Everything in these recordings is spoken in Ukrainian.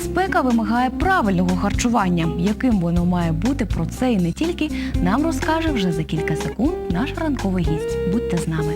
спека вимагає правильного харчування. Яким воно має бути про це і не тільки, нам розкаже вже за кілька секунд наш ранковий гість. Будьте з нами.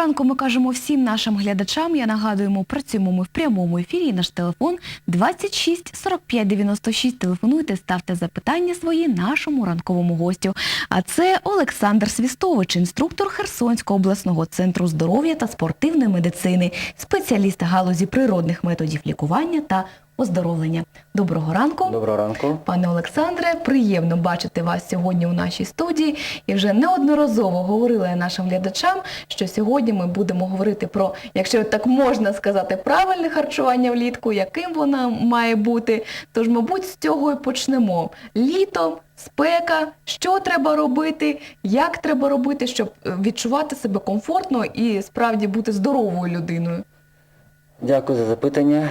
Ранку ми кажемо всім нашим глядачам. Я нагадую, ми працюємо ми в прямому ефірі. Наш телефон 26 45 96. Телефонуйте, ставте запитання свої нашому ранковому гостю. А це Олександр Свістович, інструктор Херсонського обласного центру здоров'я та спортивної медицини, спеціаліст галузі природних методів лікування та оздоровлення. Доброго ранку. Доброго ранку. Пане Олександре, приємно бачити вас сьогодні у нашій студії. І вже неодноразово говорила я нашим глядачам, що сьогодні ми будемо говорити про, якщо так можна сказати, правильне харчування влітку, яким воно має бути. Тож, мабуть, з цього і почнемо. Літо, спека, що треба робити, як треба робити, щоб е, відчувати себе комфортно і справді бути здоровою людиною. Дякую за запитання.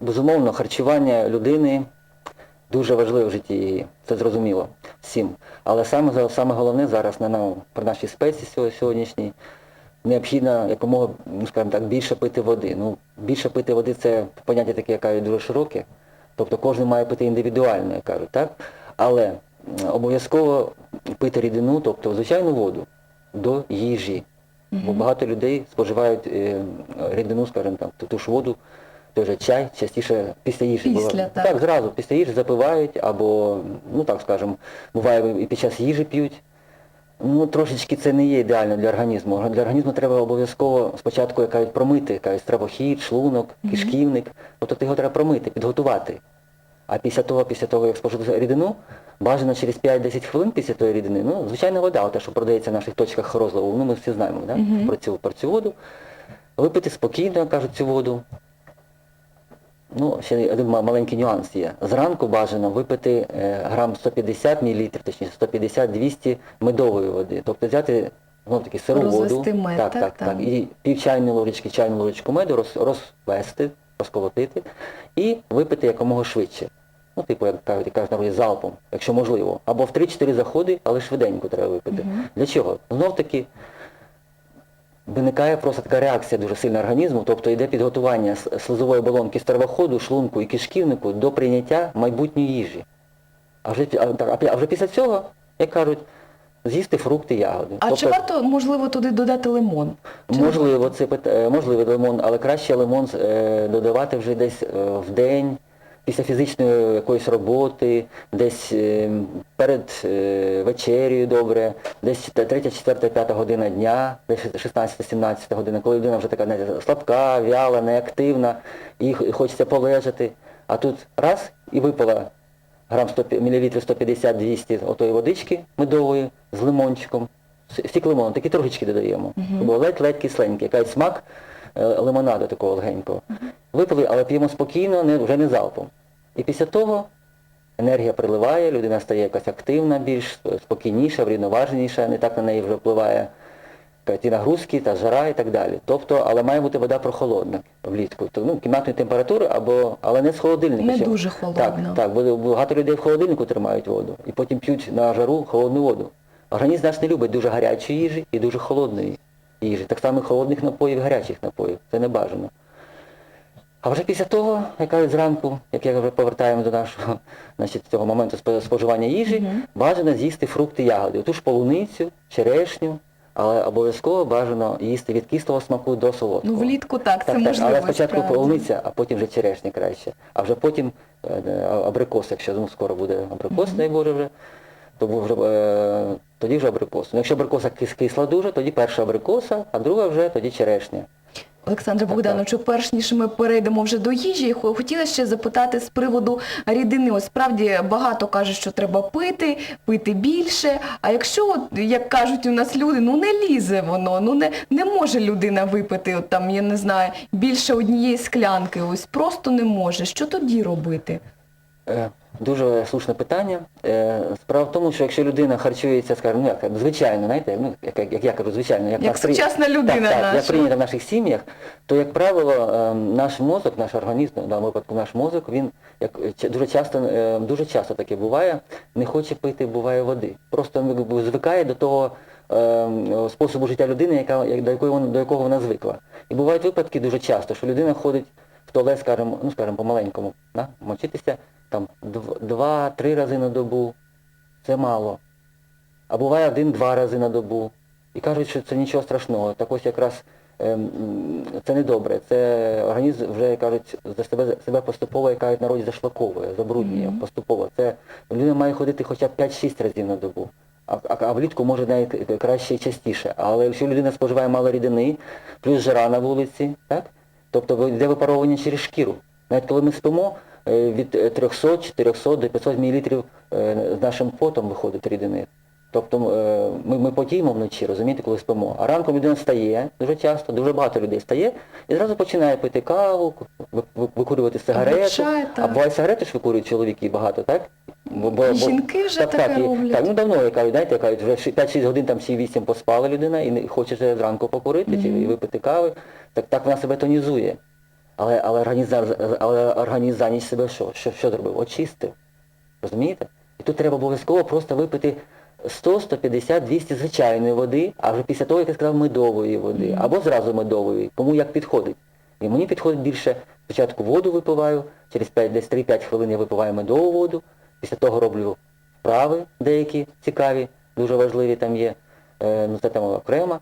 Безумовно, харчування людини дуже важливе в житті її. Це зрозуміло всім. Але саме, саме головне зараз на, на, при нашій спеці сьо- сьогоднішній необхідно якомога, ну, скажімо так, більше пити води. Ну, більше пити води це поняття таке, яке дуже широке. Тобто кожен має пити індивідуально, як кажуть, так? Але обов'язково пити рідину, тобто звичайну воду, до їжі. Бо багато людей споживають е, рідину, скажімо так, ту ж воду, той же чай, частіше після їжі. Після, так. так, зразу після їжі запивають, або, ну так скажемо, буває і під час їжі п'ють. Ну, трошечки це не є ідеально для організму. Для організму треба обов'язково спочатку як кажуть, промити, кажуть, стравохід, шлунок, кишківник. Тобто його треба промити, підготувати. А після того, після того, як спожити рідину, бажано через 5-10 хвилин після тої рідини, ну, звичайна вода, те, що продається в наших точках розливу, ну ми всі знаємо да? Мгм. про, цю, про цю воду. Випити спокійно, кажуть, цю воду. Ну, ще один маленький нюанс є. Зранку бажано випити е, грам 150 мл, точніше 150-200 медової води. Тобто взяти знов таки сиру Розвести воду. мед, так, так, так. І пів чайної ложечки, чайну ложечку меду роз, розвести, розколотити і випити якомога швидше. Ну, типу, як кажуть, кажуть народі, залпом, якщо можливо. Або в 3-4 заходи, але швиденько треба випити. Мгм. Для чого? Знов таки виникає просто така реакція дуже сильна організму, тобто йде підготування слизової оболонки стравоходу, шлунку і кишківнику до прийняття майбутньої їжі. А вже, а, а вже після цього, як кажуть, з'їсти фрукти, ягоди. А чи варто, можливо, туди додати лимон? Можливо, це е, лимон, але краще лимон е, додавати вже десь е, в день, після фізичної якоїсь роботи, десь е, перед е, вечерею добре, десь 3, 4, 5 година дня, десь 16-17 година, коли людина вже така знаєте, слабка, вяла, неактивна, і хочеться полежати. А тут раз і випила грам 100, мл 150-200 отої водички медової з лимончиком. С- Сік лимону, такі трошечки додаємо. Щоб було ледь-ледь кисленький, якийсь смак лимонаду такого легенького. Випили, але п'ємо спокійно, не, вже не залпом. І після того енергія приливає, людина стає якась активна, більш спокійніша, врівноваженіша, не так на неї вже впливає е, ті нагрузки та жара і так далі. Тобто, але має бути вода прохолодна влітку. То, ну, кімнатної температури, або, але не з холодильника. Не дуже холодно. Так, так, бо багато людей в холодильнику тримають воду і потім п'ють на жару холодну воду. Організм наш не любить дуже гарячої їжі і дуже холодної їжі. Так само холодних напоїв, гарячих напоїв. Це не бажано. А вже після того, як кажуть, зранку, як я вже повертаємо до нашого значить, цього моменту споживання їжі, Мгм. бажано з'їсти фрукти ягоди. Оту ж полуницю, черешню, але обов'язково бажано їсти від кислого смаку до солодкого. Ну, влітку так, це Так, так, можливо. але спочатку справді. полуниця, а потім вже черешня краще. А вже потім е, е, абрикос, якщо ну, скоро буде абрикос, дай Боже вже, то вже, е, тоді вже абрикос. Ну, якщо абрикоса кис- кисла дуже, тоді перша абрикоса, а друга вже тоді черешня. Олександре Богдановичу, перш ніж ми перейдемо вже до їжі, хо- хотіла ще запитати з приводу рідини. Ось справді багато кажуть, що треба пити, пити більше. А якщо, от, як кажуть у нас люди, ну не лізе воно, ну не, не може людина випити, от там, я не знаю, більше однієї склянки, ось просто не може. Що тоді робити? Е, Дуже слушне питання. Е, Справа в тому, що якщо людина харчується, скажімо, ну як звичайно, знаєте, ну як, як, як я кажу, звичайно, як, Як нас при- сучасна людина так, так, як прийнято в наших сім'ях, то як правило, е, наш мозок, наш організм, в даному випадку наш мозок, він як дуже часто, дуже часто таке буває, не хоче пити, буває води. Просто звикає до того способу життя людини, яка до якої вона до якого вона звикла. І бувають випадки дуже часто, що людина ходить в туалет, скажімо, ну скажімо, по-маленькому, да? мочитися там два-три рази на добу. Це мало. А буває один-два рази на добу. І кажуть, що це нічого страшного. Так ось якраз ем, це не добре. Це організм вже кажуть, за себе, себе поступово, як кажуть, народі зашлаковує, забруднює Мгм. поступово. Це людина має ходити хоча б 5-6 разів на добу. А, а, а влітку може навіть краще і частіше. Але якщо людина споживає мало рідини, плюс жара на вулиці, так? тобто йде випаровування через шкіру. Навіть коли ми спимо, від е, 300, 400 до 500 мл з нашим потом виходить рідини. Тобто е, ми, ми потіємо вночі, розумієте, коли спимо. А ранком людина встає дуже часто, дуже багато людей встає і зразу починає пити каву, ви- ви- викурювати сигарету. а буває сигарети ж викурюють чоловіки багато, так? Бо, бо, жінки вже так, таке так, і- роблять. Так, ну давно, я кажу, знаєте, я кажу, вже 5-6 годин там чи 8 поспала людина і хоче вже зранку покурити чи випити кави, так, так вона себе тонізує. Але, але, організм, але організм себе що? Що, що зробив? Очистив. Розумієте? І тут треба обов'язково просто випити 100, 150, 200 звичайної води, а вже після того, як я сказав, медової води. Або зразу медової, кому як підходить. І мені підходить більше, спочатку воду випиваю, через 5, десь 3-5 хвилин я випиваю медову воду, після того роблю вправи деякі цікаві, дуже важливі там є, е, ну це там окремо,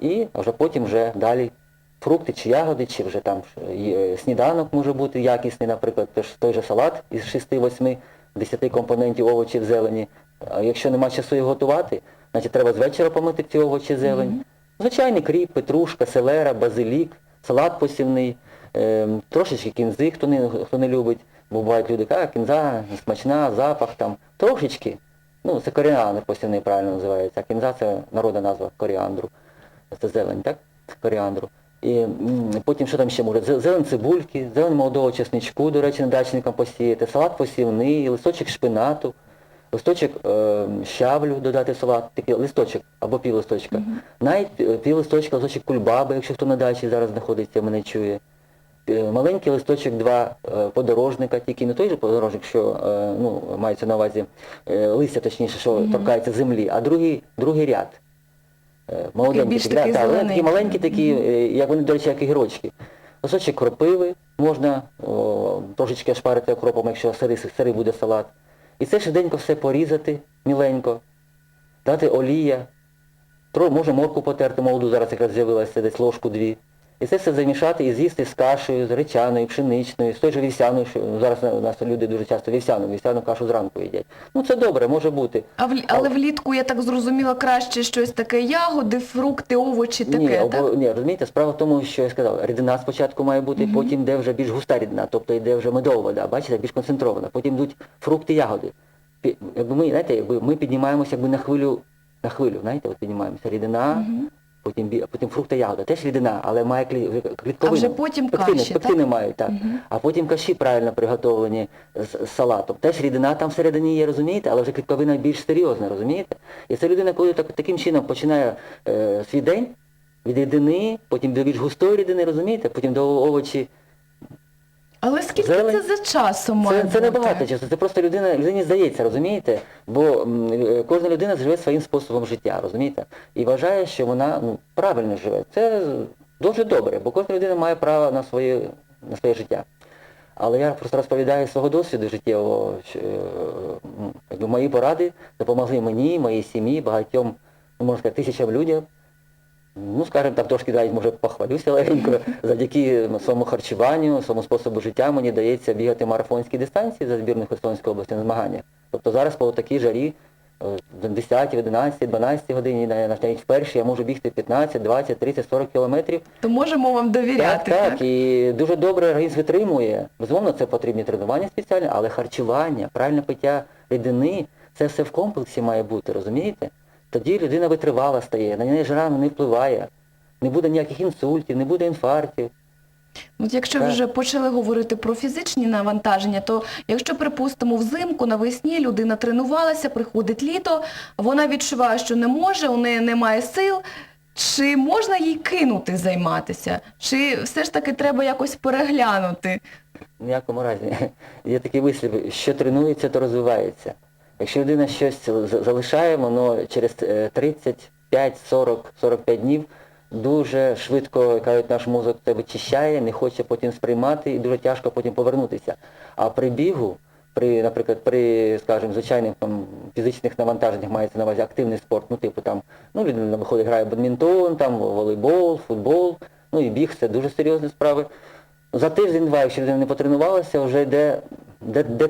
і вже потім вже далі фрукти чи ягоди, чи вже там е, сніданок може бути якісний, наприклад, теж той же салат із 6-8, 10 компонентів овочів зелені. А якщо нема часу його готувати, значить треба з вечора помити ці овочі зелень. Мгм. Звичайний кріп, петрушка, селера, базилік, салат посівний, е, трошечки кінзи, хто не, хто не любить. Бо бувають люди, а кінза смачна, запах там. Трошечки. Ну, це коріандр посівний правильно називається. А кінза це народна назва коріандру. Це зелень, так? Коріандру. І потім що там ще може? Зе- Зелень цибульки, зелень молодого чесничку, до речі, дачникам посіяти, салат посівний, листочок шпинату, листочок е, щавлю додати в салат, такий листочок або пів листочка. Навіть е, пів листочка, листочок кульбаби, якщо хто на дачі зараз знаходиться, мене чує. Е, Маленький листочок два е, подорожника, тільки не той же подорожник, що ну, мається на увазі листя, точніше, що торкається землі, а другий, другий ряд. Е, Молоденькі більш такі, та, такі маленькі, такі, е, як вони, до речі, як ігрочки. Кусочок кропиви можна о, трошечки шпарити окропом, якщо сирий, сирий буде салат. І це швиденько все порізати міленько, дати олія, Тро, може морку потерти молоду, зараз якраз з'явилася десь ложку дві. І це все замішати і з'їсти з кашею, з гречаною, пшеничною, з той же вівсяною, що зараз у нас люди дуже часто вівсяну, вівсяну кашу зранку їдять. Ну це добре, може бути. А в, але влітку, я так зрозуміла, краще щось таке ягоди, фрукти, овочі, таке, ні, так? обо- ні, розумієте, справа в тому, що я сказав, рідина спочатку має бути, Мгм. потім йде вже більш густа рідина, тобто йде вже медова вода, бачите, більш концентрована. Потім йдуть фрукти, ягоди. Якби ми, знаєте, якби ми піднімаємося якби на хвилю, на хвилю, знаєте, от піднімаємося. Рідина, Мгм. Потім, бі- потім фрукти, ягода. Теж рідина, але має клі- клітковину. А вже потім пектини, каші, пектини так? мають, так. А потім каші правильно приготовлені з, з салатом. Теж рідина там всередині є, розумієте, але вже клітковина більш серйозна, розумієте? І це людина, коли так, таким чином починає е, свій день від рідини, потім до більш густої рідини, розумієте, потім до овочі. Але скільки Зелень. це за часом має Це, це не бути? багато часу, це просто людина, людині здається, розумієте? Бо м, е, кожна людина живе своїм способом життя, розумієте? І вважає, що вона ну, правильно живе. Це дуже добре, бо кожна людина має право на своє, на своє життя. Але я просто розповідаю з свого досвіду життєвого, що, е, мої поради допомогли мені, моїй сім'ї, багатьом, ну, можна сказати, тисячам людям. Ну, скажімо так, трошки навіть може похвалюся легенько. Завдяки своєму харчуванню, своєму способу життя мені дається бігати марафонські дистанції за збірну Херсонської області на змаганнях. Тобто зараз по такій жарі е, 10, 11, 12 годині, навіть вперше я можу бігти 15, 20, 30, 40 кілометрів. То можемо вам Так, довіряти, так, і дуже добре організм витримує. Безумовно, це потрібні тренування спеціальні, але харчування, правильне пиття рідини, це все в комплексі має бути, розумієте? Тоді людина витривала стає, на неї жара не впливає, не буде ніяких інсультів, не буде інфарктів. От якщо Так. вже почали говорити про фізичні навантаження, то якщо, припустимо, взимку навесні людина тренувалася, приходить літо, вона відчуває, що не може, у неї немає сил. Чи можна їй кинути займатися? Чи все ж таки треба якось переглянути? В ніякому разі. Є такий вислів, що тренується, то розвивається. Якщо людина щось залишає, воно через е, 35, 40, 45 днів дуже швидко, кажуть, наш мозок це вичищає, не хоче потім сприймати і дуже тяжко потім повернутися. А при бігу, при, наприклад, при, скажімо, звичайних там, фізичних навантаженнях мається на увазі активний спорт, ну типу там, ну людина виходить, грає бадмінтон, там волейбол, футбол, ну і біг це дуже серйозні справи. За тиждень-два, якщо людина не потренувалася, вже йде де, де,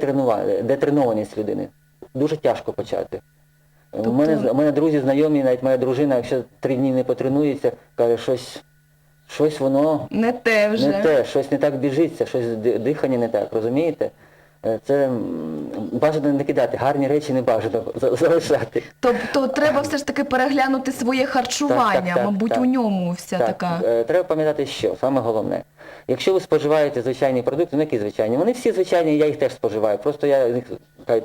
де тренованість людини. Дуже тяжко почати. Тобто- У, мене, у мене друзі, знайомі, навіть моя дружина, якщо три дні не потренується, каже, щось, щось воно Не те вже. не те, щось не так біжиться, щось дихання не так, розумієте? Е, Це бажано не кидати, гарні речі не бажано залишати. Тобто треба все ж таки переглянути своє харчування, Так, так, мабуть, так. у ньому вся Так, така. е, треба пам'ятати, що саме головне. Якщо ви споживаєте звичайні продукти, ну які звичайні? Вони всі звичайні, я їх теж споживаю. Просто я їх,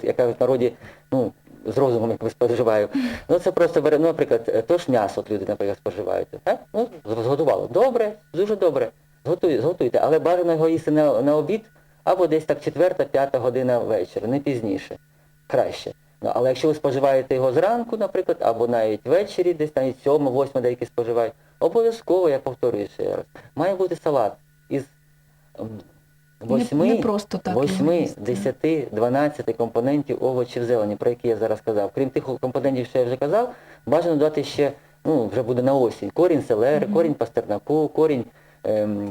як кажуть народі, ну, з розумом якби споживаю. Ну це просто бере, ну, наприклад, е, то ж м'ясо от люди, наприклад, споживають. Так? Ну, зготувало. Добре, дуже добре. Зготуй, зготуйте, але бажано його їсти на, на обід або десь так четверта, п'ята година вечора, не пізніше. Краще. Ну, але якщо ви споживаєте його зранку, наприклад, або навіть ввечері, десь навіть сьома, восьма деякі споживають, обов'язково, я повторюю ще раз, має бути салат із ем, восьми, не просто так його восьми, їсти. десяти, дванадцяти компонентів овочів зелені, про які я зараз казав. Крім тих компонентів, що я вже казав, бажано додати ще, ну, вже буде на осінь, корінь селери, корінь пастернаку, корінь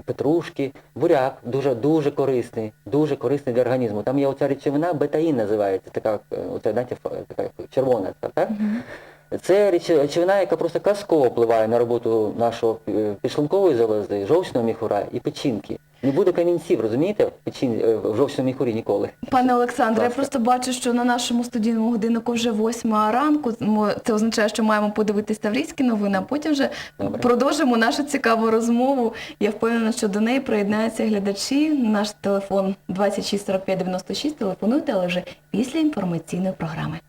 петрушки, буряк, дуже дуже корисний, дуже корисний для організму. Там є оця речовина, бетаїн називається, така, е, оця, знаєте, така червона, така, так? Це речовина, яка просто казково впливає на роботу нашого е, підшлункової залози, жовчного міхура і печінки. Не буде камінців, розумієте, в, е, в жовчному міхурі ніколи. Пане Олександре, я ласка. просто бачу, що на нашому студійному годиннику вже восьма ранку. Мо- Це означає, що маємо подивитись таврійські новини, а потім вже Добре. продовжимо нашу цікаву розмову. Я впевнена, що до неї приєднаються глядачі. Наш телефон 26 45 96, телефонуйте, але вже після інформаційної програми.